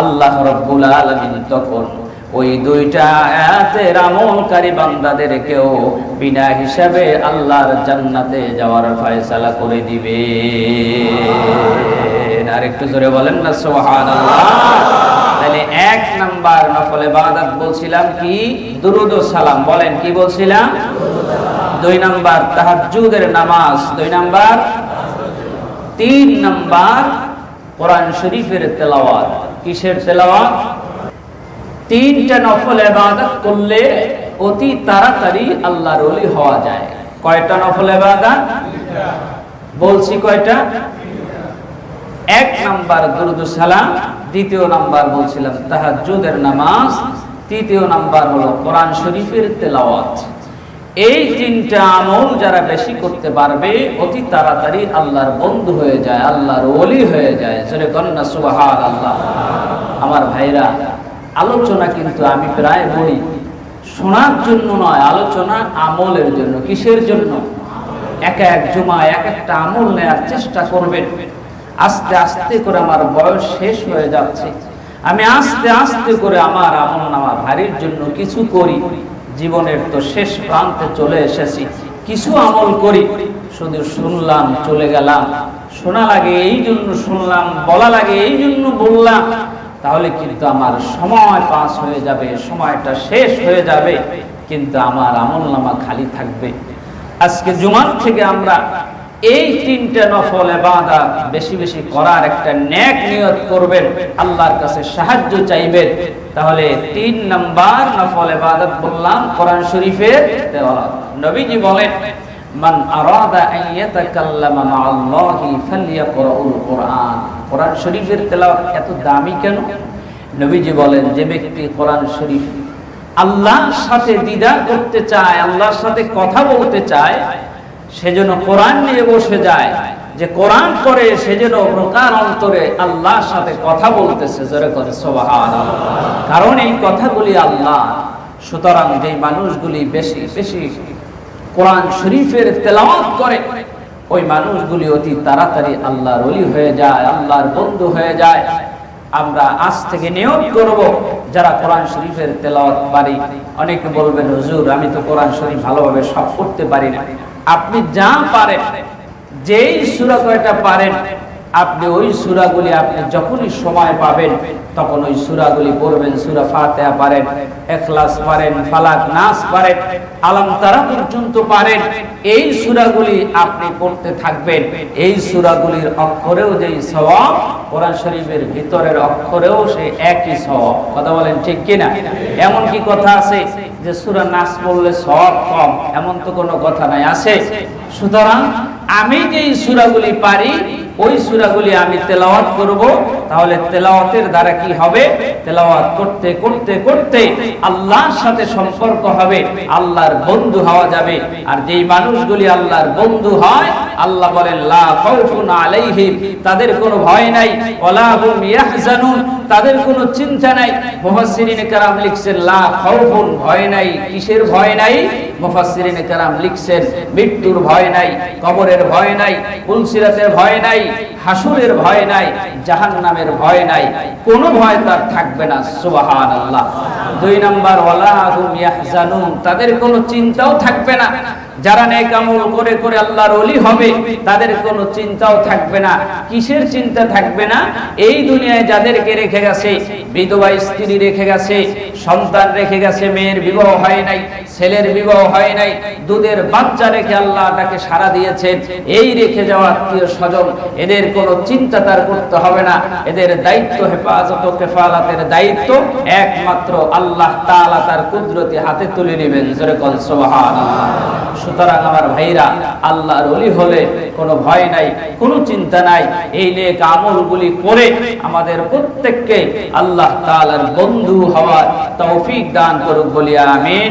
আল্লাহ রব্বুল আলামিন তখন ওই দুইটা আয়াতের আমলকারী বান্দাদেরকেও বিনা হিসাবে আল্লাহর জান্নাতে যাওয়ার ফয়সালা করে দিবে। আর একটু জোরে বলেন না, সুবহানাল্লাহ। তাহলে এক নাম্বার নফল ইবাদত বলছিলাম কি? দুরুদ সালাম। বলেন, কি বলছিলাম? দুই নাম্বার তাহাজ্জুদের নামাজ। দুই নাম্বার? তিন নাম্বার কোরআন শরীফের তেলাওয়াত। কিসের তেলাওয়াত? তিনটা নফল ইবাদত করলে অতি তাড়াতাড়ি আল্লাহর ওলি হওয়া যায়। কয়টা নফল ইবাদত? বলছি কয়টা? এক নাম্বার সালাম, দ্বিতীয় নাম্বার বলছিলাম তাহাজ্জুদের নামাজ, তৃতীয় নাম্বার হলো কোরআন শরীফের তেলাওয়াত। এই তিনটা আমল যারা বেশি করতে পারবে, অতি তাড়াতাড়ি আল্লাহর বন্ধু হয়ে যায়, আল্লাহর ওলি হয়ে যায়। সুবাহার আল্লাহ ভাইরা, আলোচনা কিন্তু আমি প্রায় বলি, শোনার জন্য নয়, আলোচনা আমলের জন্য, কিসের জন্য? এক এক জমা, এক একটা আমল নেয়ার চেষ্টা করবেন। আস্তে আস্তে করে আমার বয়স শেষ হয়ে যাচ্ছে। আমি আস্তে আস্তে করে আমার আমল নামা ভারীর জন্য কিছু করি। জীবনের তো শেষ প্রান্তে চলে এসেছি। কিছু আমল করি। শুধু শুনলাম, চলে গেলাম। শোনা লাগে, এই জন্য শুনলাম, বলা লাগে, এই জন্য বললাম। তাহলে কিন্তু আমার সময় পাস হয়ে যাবে, সময়টা শেষ হয়ে যাবে, কিন্তু আমার আমল নামা খালি থাকবে। আজকে জুমার থেকে আমরা এই তিনটা নফল এবাদা বেশি বেশি করার একটা ন্যাক নিয়ত করবেন, আল্লাহর কাছে সাহায্য চাইবেন। তাহলে তিন নাম্বার নফল এবাদত বললাম কোরআন শরীফের নবীজি বলেন মান আরাদা আন ইয়াতাকাল্লামা মা আল্লাহি ফালইয়াকরাউল কোরআন। কোরআন শরীফের তেলাওয়াত এত দামি কেন? নবীজি বলেন, যে ব্যক্তি কোরআন শরীফ আল্লাহর সাথে দিদার করতে চায়, আল্লাহর সাথে কথা বলতে চায় সেজন্য কোরআন নিয়ে বসে যায়, যে কোরআন করে সেজন্য প্রকার অন্তরে আল্লাহর সাথে কথা বলতেছে, জোরে করে কারণ এই কথাগুলি আল্লাহ। সুতরাং যে মানুষগুলি বেশি বেশি কোরআন শরীফের তেলাওয়াত করে, ওই মানুষগুলি অতি তাড়াতাড়ি আল্লাহর অলি হয়ে যায়, আল্লাহর বন্ধু হয়ে যায়। আমরা আজ থেকে নিয়োগ করব, যারা কোরআন শরীফের তেলাওয়াত পারি। অনেকে বলবেন, হুজুর, আমি তো কোরআন শরীফ ভালোভাবে সব করতে পারি না। আপনি যা পারেন, যেই সুরা কয়টা পারেন আপনি ওই সূরাগুলি আপনি যখনই সময় পাবেন, তখন ওই সূরাগুলি পড়বেন, সূরা ফাতিহা পারেন ইখলাস পারেন, ফালাক নাস পারেন, আলাম তারা পর্যন্ত পারেন, এই সূরাগুলি আপনি পড়তে থাকবেন। এই সূরাগুলির অক্ষরেও যেই সওয়াব, কোরআন শরীফের ভিতরের অক্ষরেও সে একই সওয়াব। কথা বলেন ঠিক কিনা? এমন কি কথা আছে যে সুরা নাস পড়লে সওয়াব কম? এমন তো কোনো কথা নাই, আছে? সুতরাং আমি যেই সূরাগুলি পারি ওই সুরাগুলি আমি তেলাওয়াত করব। তাহলে তেলাওয়াতের দ্বারা কি হবে তেলাওয়াত করতে করতে করতে আল্লাহর সাথে সম্পর্ক হবে আল্লাহর বন্ধু হওয়া যাবে আর যেই মানুষগুলি আল্লাহর বন্ধু হয় আল্লাহ বলেন লা খাউফুন আলাইহিম তাদের কোনো ভয় নাই ওয়ালা হুম ইয়াহজানুন তাদের কোনো চিন্তা নাই মুফাসসিরিন کرام লিখছেন লা খাউফুন ভয় নাই কিসের ভয় নাই মুফাসসিরিন کرام লিখছেন মৃত্যুর ভয় নাই কবরের ভয় নাই পুলসিরাতের ভয় নাই হাসুরের ভয় নাই জাহান্নামের ভয় নাই। কোনো ভয় তার থাকবে না, সুবহানাল্লাহ। দুই নাম্বার ওয়ালা তাদের কোনো চিন্তাও থাকবে না। যারা নেক আমল করে করে আল্লাহর ওলি হবে, তাদের কোনো চিন্তাও থাকবে না। কিসের চিন্তা থাকবে না? এই দুনিয়ায় যাদেরকে রেখে গেছে, বিধবা স্ত্রী রেখে গেছে, সন্তান রেখে গেছে, মেয়ের বিবাহ হয় নাই, ছেলের বিবাহ হয় নাই, দুধের বাচ্চা রেখে আল্লাহ তাকে সারা দিয়েছেন। এই রেখে যাওয়া আত্মীয় স্বজন, এদের কোনো চিন্তা তার করতে হবে না। এদের দায়িত্ব হেফাজত কেফালাতের দায়িত্ব একমাত্র আল্লাহ তাআলা তার কুদরতি হাতে তুলে নেবেন। সুবহানাল্লাহ। সুতরাং আমার ভাইরা, আল্লাহর ওলি হলে কোনো ভয় নাই, কোনো চিন্তা নাই। এই নেক আমলগুলি করে আমাদের প্রত্যেককে আল্লাহ তাআলার বন্ধু হওয়ার তৌফিক দান করুক বলিয়া আমিন।